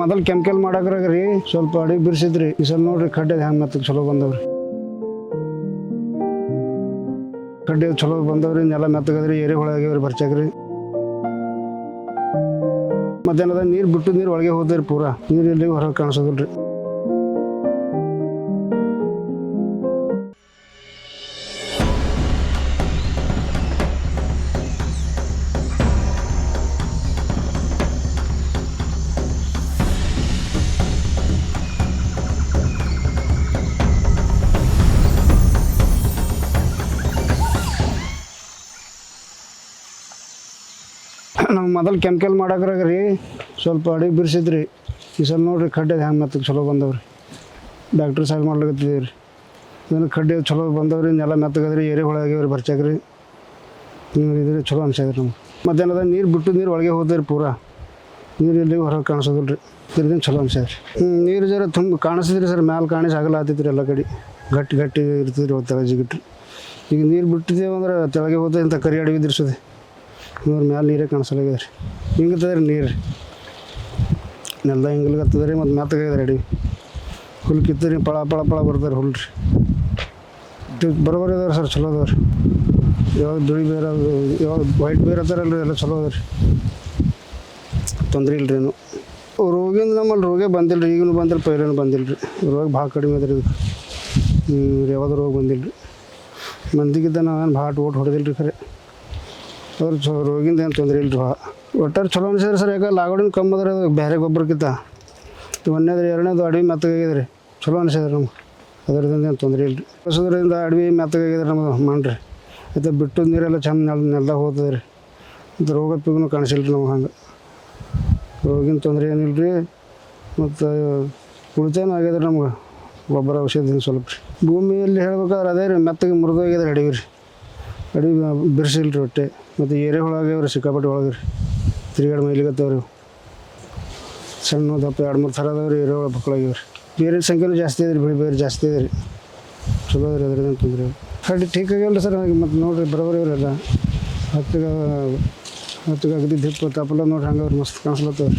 ಮೊದಲು ಕೆಮಿಕಲ್ ಮಾಡಾಕ್ರಾಗ ರೀ, ಸ್ವಲ್ಪ ಅಡಿಗೆ ಬಿರ್ಸಿದ್ರಿ. ಈ ಸಲ ನೋಡ್ರಿ ಕಡ್ಡೆ ಹೆಂಗೆ ಮತ್ತೆ ಚಲೋ ಬಂದವ್ರಿ. ಕಡ್ಡೆ ಚಲೋ ಬಂದವ್ರಿ, ನೆಲ ಮೆತ್ತಗದ್ರಿ, ಏರಿ ಒಳಗೆ ಬರ್ಚಾಕ್ರಿ ಮಧ್ಯಾಹ್ನದ ನೀರು ಬಿಟ್ಟು ನೀರು ಒಳಗೆ ಹೋದ್ರಿ ಪೂರಾ. ನೀರು ಇಲ್ಲಿ ಹೊರಗೆ ಕಾಣಿಸೋದಿಲ್ರಿ. ನಾವು ಮೊದಲು ಕೆಮಿಕಲ್ ಮಾಡಾಕ್ರಾಗ ರೀ, ಸ್ವಲ್ಪ ಅಡಿ ಬಿರ್ಸಿದ್ರಿ. ಈ ಸಲ ನೋಡ್ರಿ ಕಡ್ಡೆ ಹೆಂಗೆ ಮತ್ತೆ ಚಲೋ ಬಂದವ್ರಿ. ಡಾಕ್ಟ್ರ್ ಸಾಲ್ ಮಾಡ್ಲಿಕತ್ತಿದ್ದೀವಿ ರೀ. ಇದನ್ನು ಕಡ್ಡೆ ಚಲೋ ಬಂದವ್ರಿ, ನೆಲ ಮೆತ್ತಗದ್ರಿ, ಏರಿ ಒಳಗ್ಯಾವ್ರಿ ಬರ್ಚಾಕ್ರಿ. ನೀರು ಇದ್ರಿ ಚಲೋ ಅನ್ಸದ್ರಿ ನಮ್ಗೆ. ಮಧ್ಯಾಹ್ನದ ನೀರು ಬಿಟ್ಟು ನೀರು ಒಳಗೆ ಹೋದ್ರಿ ಪೂರಾ. ನೀರು ಇಲ್ಲಿ ಹೊರಗೆ ಕಾಣಿಸೋದಿಲ್ಲ ರೀ ಇದ್ರಿಂದ ಚಲೋ ಅನ್ಸದ್ರಿ ನೀರು ಜರ ತುಂಬ ಕಾಣಿಸಿದ್ರಿ ಸರ್, ಮ್ಯಾಲೆ ಕಾಣಿಸಿ ಆಗಲ್ಲ ಆತಿತ್ರಿ ಎಲ್ಲ ಕಡೆ. ಗಟ್ಟಿ ಗಟ್ಟಿ ಇರ್ತಿದ್ರಿ ಒತ್ತಡ ಜಿಗಿಟ್ರಿ. ಈಗ ನೀರು ಬಿಟ್ಟಿದ್ದೇವೆ ಅಂದ್ರೆ ತೆಳಗೆ ಹೋದ ಇಂಥ ಕರಿ ಅಡಿಗೆ ಇದ್ರಿಸೋದೆ. ಇವ್ರ ಮ್ಯಾಲೆ ನೀರೇ ಕಾಣಿಸಲಾಗ್ಯದ ರೀ ನೀರು. ನೆಲ್ದ ಹಿಂಗಲ್ಗತ್ತದ ರೀ ಮತ್ತು ಮೆತ್ತಗಾಗ್ಯದ ಅಡಿ. ಹುಲ್ ಕಿತ್ತರಿ ಪಳ ಪಳ ಪಳ ಬರ್ತಾರೆ ಹುಲ್ ರೀ ಬರೋಬರಿ ಅದಾವ ಸರ್, ಚಲೋ ಅದಾವ ರೀ ಯಾವಾಗ ಬಿಳಿ ಬೇರೆ ಯಾವಾಗ ವೈಟ್ ಬೇರೆ ಅದಾರಲ್ರಿ ಎಲ್ಲ ಚಲೋ ಅದ ರೀ ತೊಂದ್ರೆ ಏನು. ರೋಗಿಂದ ನಮ್ಮಲ್ಲಿ ರೋಗೇ ಬಂದಿಲ್ಲ ರೀ ಈಗಲೂ ಬಂದಿಲ್ಲ ಪೈರೇನು ಬಂದಿಲ್ಲ ರೀ ರೋಗ ಭಾಳ ಕಡಿಮೆ ಅದ ರೀ ಯಾವಾಗ ರೋಗ ಬಂದಿಲ್ಲ ರೀ ಮಂದಿಗಿದ್ದ ನಾವೇನು ಭಾಳ ಓಟ್ ಹೊಡೆದಿಲ್ಲ ರೀ ಖರೆ. ಅವ್ರು ಚಲೋ ರೋಗಿಂದ ಏನು ತೊಂದರೆ ಇಲ್ಲ ರೀ ಒಟ್ಟಾರೆ ಚಲೋ ಅನ್ಸಿದ್ರೆ ಸರ್, ಯಾಕೆ ಲಾಗೋಡಿನ ಕಮ್ಮಿ ಅದ ಅದು ಬೇರೆ ಗೊಬ್ಬರಕ್ಕಿಂತ ಒಂದನೇದ್ರೆ, ಎರಡನೇದು ಅಡವಿ ಮೆತ್ತಗಾಗಿದೆ ರೀ ಚಲೋ ಅನ್ಸಿದ್ರೆ ನಮ್ಗೆ. ಅದರದಿಂದ ಏನು ತೊಂದರೆ ಇಲ್ಲ ರೀ ಹೊಸದ್ರಿಂದ ಅಡವಿ ಮೆತ್ತಗಾಗಿದೆ ನಮ್ಗೆ ಮಾಡ್ರಿ ಮತ್ತು ಬಿಟ್ಟು ನೀರೆಲ್ಲ ಚೆಂದ ನೆಲ ನೆಲ್ದಾಗ ಹೋಗ್ತದೆ ರೀ ಮತ್ತು ರೋಗ ಪಿಗೂ ಕಾಣಿಸಿಲ್ಲ ರೀ ನಮ್ಗೆ ಹಂಗೆ. ರೋಗಿನ ತೊಂದರೆ ಏನಿಲ್ಲ ರೀ ಮತ್ತು ಉಳಿತಾಯನೂ ಆಗ್ಯದ ನಮ್ಗೆ ಗೊಬ್ಬರ ಔಷಧಿ ಸ್ವಲ್ಪ ರೀ ಭೂಮಿಯಲ್ಲಿ ಹೇಳ್ಬೇಕಾದ್ರೆ ಅದೇ ರೀ, ಮೆತ್ತಗೆ ಮುರಿದೋಗ್ಯದ ಅಡವಿ ರೀ ಅಡವಿ ಬಿರ್ಸಿಲ್ಲ ರೊಟ್ಟೆ, ಮತ್ತು ಏರೆ ಒಳಗ್ಯಾವ್ರಿ ಸಿಕ್ಕಾಪಟ್ಟೆ ಒಳಗೆ ರೀ. ತಿರುಗಾಡಿ ಮೈಲಿಗತ್ತವ್ರಿ ಸಣ್ಣ ದಪ್ಪ ಎರಡು ಮೂರು ಥರ ಅದಾವ್ರಿ ಏರೆ ಒಳಗೆ ಪಕ್ಕಳಾಗಿವ್ರಿ ಬೇರೆ ಸಂಖ್ಯೆನೂ ಜಾಸ್ತಿ ಇದೆ ರೀ, ಬಿಳಿ ಬೇರೆ ಜಾಸ್ತಿ ಇದೆ ರೀ. ಚಲೋ ಅದ್ರಿ ರೀ ಅದರಿಂದ ತೊಂದರೆ ಕಡ್ಡಿ ಠೀಕ್ ಆಗಿಲ್ಲ ಸರ್ ಮತ್ತು ನೋಡಿರಿ ಬರೋಬರಿ ಇವರೆಲ್ಲ ಹತ್ತಿಗೆ ಹತ್ತಿಗೆ ಅಗದಿ ದಿಪ್ಪ ತಪ್ಪಲ್ಲ ನೋಡ್ರಿ ಹಂಗೆ ಅವ್ರು ಮಸ್ತ್ ಕಾಣಿಸ್ಲತ್ತವ್ರಿ.